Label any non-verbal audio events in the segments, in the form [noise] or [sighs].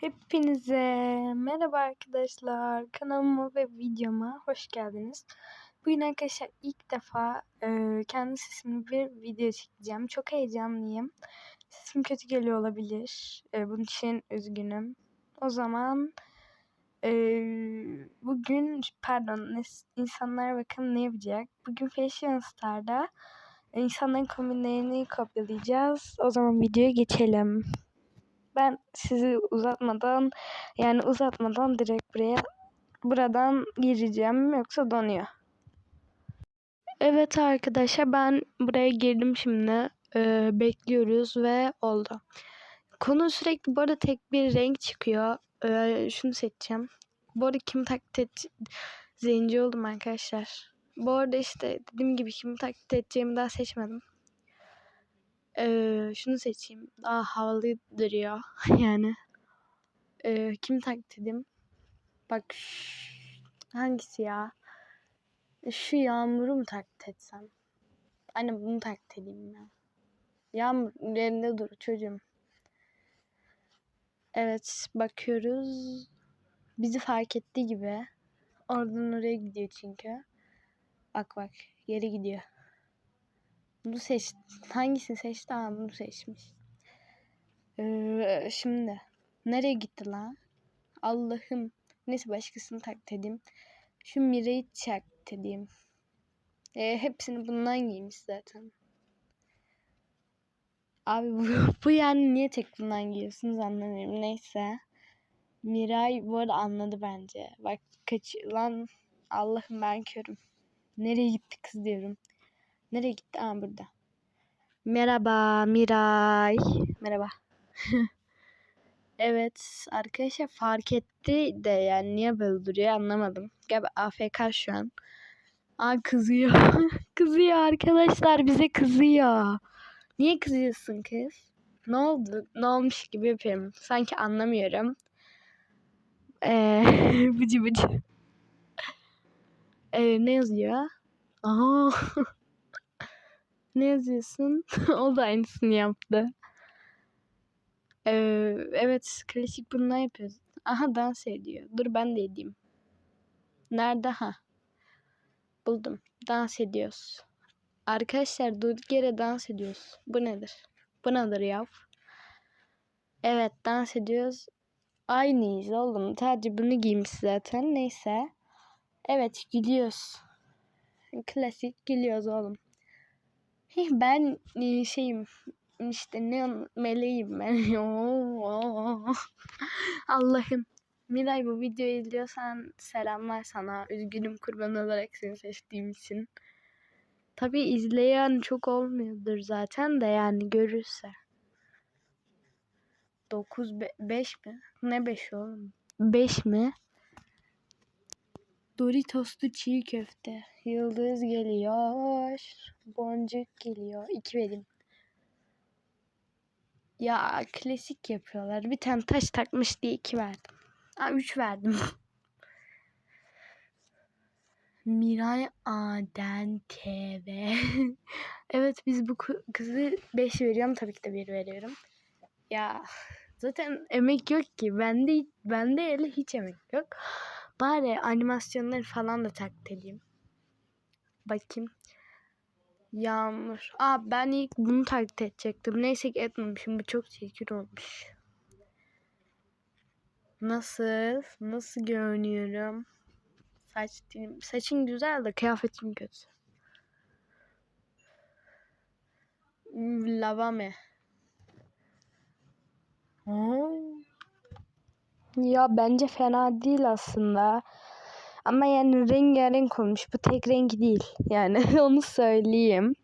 Hepinize merhaba arkadaşlar. Kanalıma ve videoma hoş geldiniz. Bugün arkadaşlar ilk defa e, kendi sesimli bir video çekeceğim. Çok heyecanlıyım. Sesim kötü geliyor olabilir. E, bunun için üzgünüm. O zaman e, bugün pardon insanlar bakın ne yapacak. Bugün Fashion Star'da insanların kombinlerini kopyalayacağız. O zaman videoya geçelim ben sizi uzatmadan yani uzatmadan direkt buraya buradan gireceğim yoksa donuyor. Evet arkadaşlar ben buraya girdim şimdi. Ee, bekliyoruz ve oldu. Konu sürekli bu arada tek bir renk çıkıyor. Ee, şunu seçeceğim. Bu arada kim taklit et... Zenci oldum arkadaşlar. Bu arada işte dediğim gibi kimi taklit edeceğimi daha seçmedim. Ee, şunu seçeyim. Daha havalı duruyor [laughs] yani. Ee, kimi taklit edeyim? Bak hangisi ya? Şu yağmuru mu taklit etsem? Anne bunu taklit edeyim ya. Yağmur yerinde dur çocuğum. Evet bakıyoruz. Bizi fark ettiği gibi. Oradan oraya gidiyor çünkü. Bak bak geri gidiyor. Bunu seç. Hangisini seçti? Aa bunu seçmiş. Ee, şimdi. Nereye gitti lan? Allah'ım. Neyse başkasını taklit edeyim. Şu Mira'yı taklit edeyim. Ee, hepsini bundan giymiş zaten. Abi bu, [laughs] bu yani niye tek bundan giyiyorsunuz anlamıyorum. Neyse. Miray bu arada anladı bence. Bak kaç lan Allah'ım ben körüm. Nereye gitti kız diyorum. Nereye gitti? Aa burada. Merhaba Miray. Merhaba. [laughs] evet arkadaşlar fark etti de yani niye böyle duruyor anlamadım. Gel AFK şu an. Aa kızıyor. [laughs] kızıyor arkadaşlar bize kızıyor. Niye kızıyorsun kız? Ne oldu? Ne olmuş gibi yapıyorum. Sanki anlamıyorum. Ee, [laughs] bıcı bıcı. Ee, ne yazıyor? Aha. Ne yazıyorsun? [laughs] o da aynısını yaptı. Ee, evet klasik bundan yapıyoruz. Aha dans ediyor. Dur ben de edeyim. Nerede ha? Buldum. Dans ediyoruz. Arkadaşlar durduk yere dans ediyoruz. Bu nedir? Bu nedir yav? Evet dans ediyoruz. Aynıyız oğlum. Sadece bunu giymiş zaten. Neyse. Evet gidiyoruz. Klasik gülüyoruz oğlum. Ben e, şeyim işte ne meleğim ben. [laughs] Allah'ım. Miray bu videoyu izliyorsan selamlar sana. Üzgünüm kurban olarak seni seçtiğim için. Tabi izleyen çok olmuyordur zaten de yani görürse. 9 5 mi? Ne 5 oğlum? 5 mi? Doritoslu çiğ köfte. Yıldız geliyor. Boncuk geliyor. İki vereyim. Ya klasik yapıyorlar. Bir tane taş takmış diye iki verdim. Aa, üç verdim. [laughs] Miray Aden TV. [laughs] evet biz bu kızı 5 veriyorum. Tabii ki de 1 veriyorum. Ya zaten emek yok ki. Bende, bende öyle hiç emek yok. Bari animasyonları falan da taklit edeyim. Bakayım. Yağmur. Aa ben ilk bunu taklit edecektim. Neyse ki etmemişim. Bu çok çirkin olmuş. Nasıl? Nasıl görünüyorum? Saç, saçın güzel de kıyafetim kötü. Lavame. Hmm. Ya bence fena değil aslında. Ama yani rengarenk olmuş. Bu tek renk değil. Yani [laughs] onu söyleyeyim.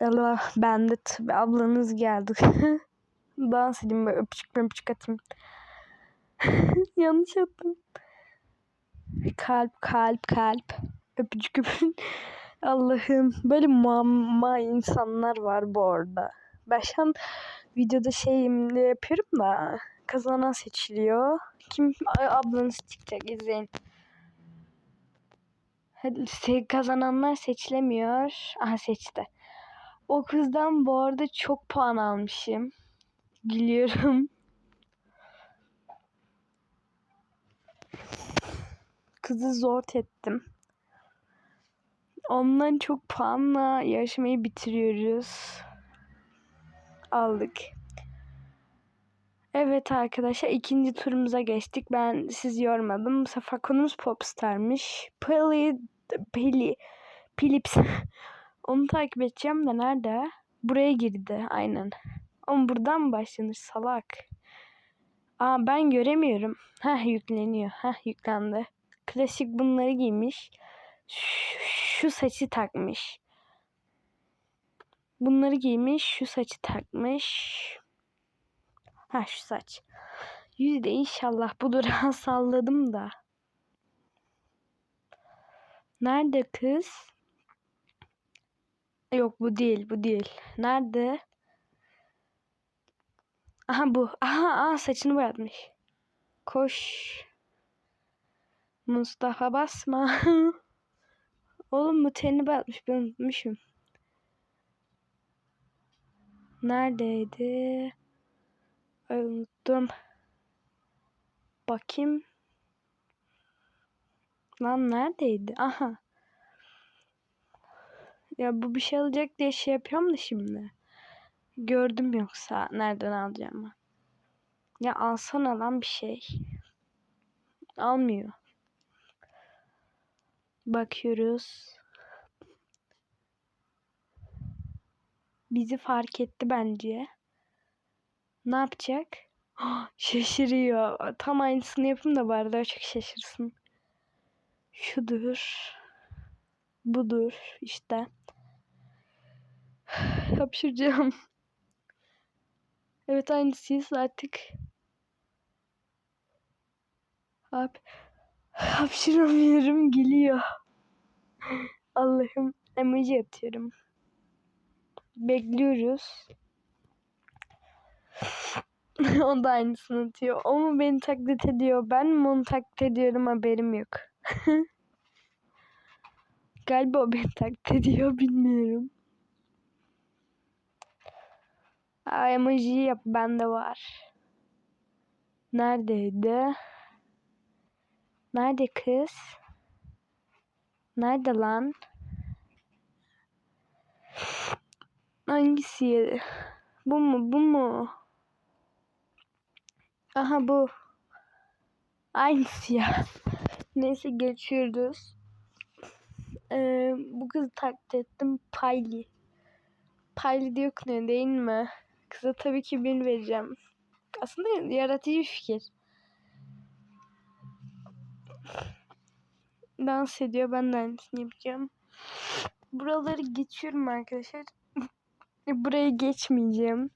Allah ben de tabi ablanız geldi. [laughs] Dans edeyim böyle öpücük öpücük atayım. [laughs] Yanlış attım. Kalp kalp kalp. Öpücük öpün. Allah'ım böyle muamma insanlar var bu arada. Ben şu an videoda şeyimle yapıyorum da kazanan seçiliyor. Kim ablanız çıkacak izleyin. Kazananlar seçilemiyor. Aha seçti. O kızdan bu arada çok puan almışım. Gülüyorum. Kızı zort ettim. Ondan çok puanla yarışmayı bitiriyoruz. Aldık. Evet arkadaşlar ikinci turumuza geçtik. Ben sizi yormadım. Bu sefer konumuz Popstar'mış. Pili, Pili, Philips. [laughs] Onu takip edeceğim de nerede? Buraya girdi aynen. Ama buradan mı başlanır salak? Aa ben göremiyorum. Heh yükleniyor. Heh yüklendi. Klasik bunları giymiş. Şu, şu saçı takmış. Bunları giymiş. Şu saçı takmış. Ha şu saç. Yüzde inşallah budur. Ha, [laughs] Salladım da. Nerede kız? Yok bu değil bu değil. Nerede? Aha bu. Aha, aha saçını boyatmış. Koş. Mustafa basma. [laughs] Oğlum bu tenini boyatmış ben unutmuşum. Neredeydi? Ay unuttum. Bakayım. Lan neredeydi? Aha. Ya bu bir şey alacak diye şey yapıyorum da şimdi. Gördüm yoksa nereden alacağımı. Ya alsana lan bir şey. Almıyor. Bakıyoruz. Bizi fark etti bence. Ne yapacak? [gasps] Şaşırıyor. Tam aynısını yapayım da bari daha çok şaşırsın. Şudur. Budur işte. [sighs] Hapşıracağım. Evet aynısıyız artık. Hap hapşıramıyorum geliyor. [gasps] Allah'ım emoji atıyorum. Bekliyoruz. [laughs] o da aynısını atıyor. O mu beni taklit ediyor? Ben mi onu taklit ediyorum haberim yok. [laughs] Galiba o beni taklit ediyor bilmiyorum. Aa, emoji yap bende var. Neredeydi? Nerede kız? Nerede lan? Hangisi? Bu mu? Bu mu? Aha bu. Aynısı ya. [laughs] Neyse geçiyoruz. Ee, bu kızı taklit ettim. Payli. Payli diye okunuyor değil mi? Kıza tabii ki bin vereceğim. Aslında yaratıcı bir fikir. Dans ediyor. Ben de aynısını yapacağım. Buraları geçiyorum arkadaşlar. [laughs] Buraya geçmeyeceğim.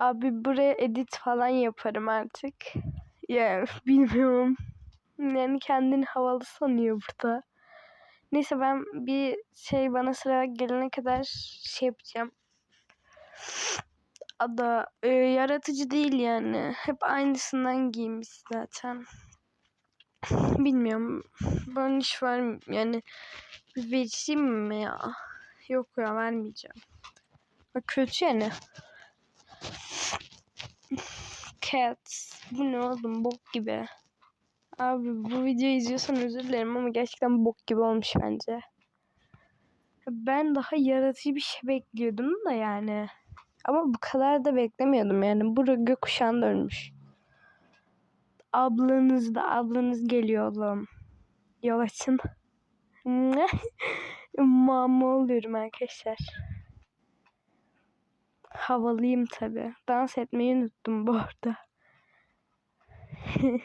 Abi buraya edit falan yaparım artık. Ya bilmiyorum. Yani kendini havalı sanıyor burada. Neyse ben bir şey bana sıra gelene kadar şey yapacağım. Ada e, yaratıcı değil yani. Hep aynısından giymiş zaten. Bilmiyorum. Ben iş var yani vereyim mi ya? Yok ya vermeyeceğim. Bak kötü yani. Cats. Bu ne oğlum bok gibi. Abi bu videoyu izliyorsan özür dilerim ama gerçekten bok gibi olmuş bence. Ben daha yaratıcı bir şey bekliyordum da yani. Ama bu kadar da beklemiyordum yani. Bu gökkuşağında dönmüş. Ablanız da ablanız geliyor oğlum. Yol açın. [laughs] Mama oluyorum arkadaşlar. Havalıyım tabi. Dans etmeyi unuttum bu arada. [laughs]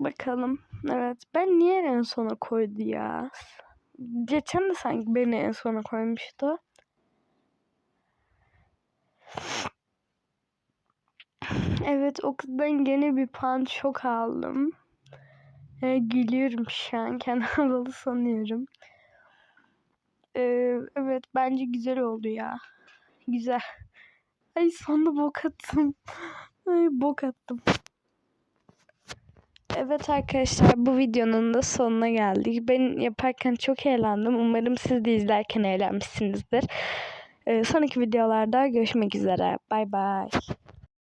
Bakalım. Evet. Ben niye en sona koydu ya? Geçen de sanki beni en sona koymuştu. Evet o kızdan gene bir puan çok aldım. Ee, gülüyorum şu an. Kendi [laughs] havalı sanıyorum. Ee, evet bence güzel oldu ya. Güzel. Ay sonunda bok attım. Ay bok attım. Evet arkadaşlar bu videonun da sonuna geldik. Ben yaparken çok eğlendim. Umarım siz de izlerken eğlenmişsinizdir. Ee, sonraki videolarda görüşmek üzere. Bay bay.